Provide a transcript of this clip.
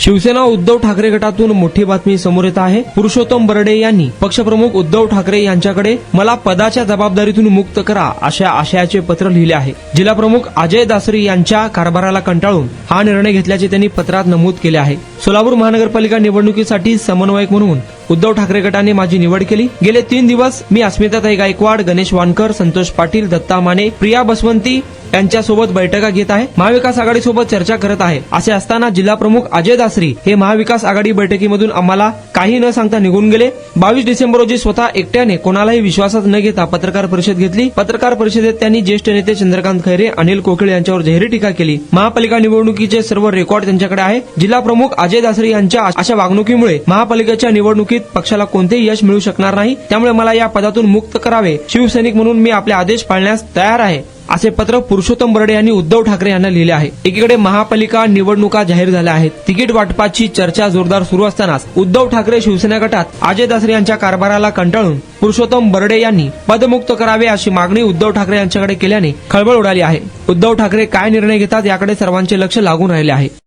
शिवसेना उद्धव ठाकरे गटातून मोठी बातमी समोर येत आहे. पुरुषोत्तम बरडे यांनी पक्षप्रमुख उद्धव ठाकरे यांच्याकडे मला पदाच्या जबाबदारीतून मुक्त करा अशा आशयाचे पत्र लिहिले आहे. जिल्हाप्रमुख अजय दासरी यांच्या कारभाराला कंटाळून हा निर्णय घेतल्याचे त्यांनी पत्रात नमूद केले आहे. सोलापूर महानगरपालिका निवडणुकीसाठी समन्वयक म्हणून उद्धव ठाकरे गटाने माझी निवड केली. गेले तीन दिवस मी अस्मिताताई गायकवाड गणेश वानकर संतोष पाटील दत्ता माने प्रिया बसवंती यांच्यासोबत बैठका घेत आहे. महाविकास आघाडीसोबत चर्चा करत आहे. असे असताना जिल्हा प्रमुख अजय दासरी हे महाविकास आघाडी बैठकीमधून आम्हाला काही न सांगता निघून गेले. बावीस डिसेंबर रोजी स्वतः एकट्याने कोणालाही विश्वासात न घेता पत्रकार परिषद घेतली. पत्रकार परिषदेत त्यांनी ज्येष्ठ नेते चंद्रकांत खैरे अनिल कोकिळ यांच्यावर जाहीर टीका केली. महापालिका निवडणुकीचे सर्व रेकॉर्ड त्यांच्याकडे आहे. जिल्हा प्रमुख अजय दासरी यांच्या अशा वागणुकीमुळे महापालिकेच्या निवडणुकीत पक्षाला कोणतेही यश मिळू शकणार नाही. त्यामुळे मला या पदातून मुक्त करावे. शिवसैनिक म्हणून मी आपले आदेश पाळण्यास तयार आहे. असे पत्र पुरुषोत्तम बर्डे यांनी उद्धव ठाकरे यांना लिहिले आहे. एकीकडे महापालिका निवडणुका जाहीर झाल्या आहेत. तिकीट वाटपाची चर्चा जोरदार सुरू असतानाच उद्धव ठाकरे शिवसेना गटात अजय दासरे यांच्या कारभाराला कंटाळून पुरुषोत्तम बर्डे यांनी पदमुक्त करावे अशी मागणी उद्धव ठाकरे यांच्याकडे केल्याने खळबळ उडाली आहे. उद्धव ठाकरे काय निर्णय घेतात याकडे सर्वांचे लक्ष लागून राहिले आहे.